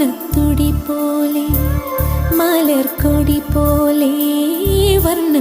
വർണത്തുടി പോലെ മലർക്കൊടി പോലെ വർണ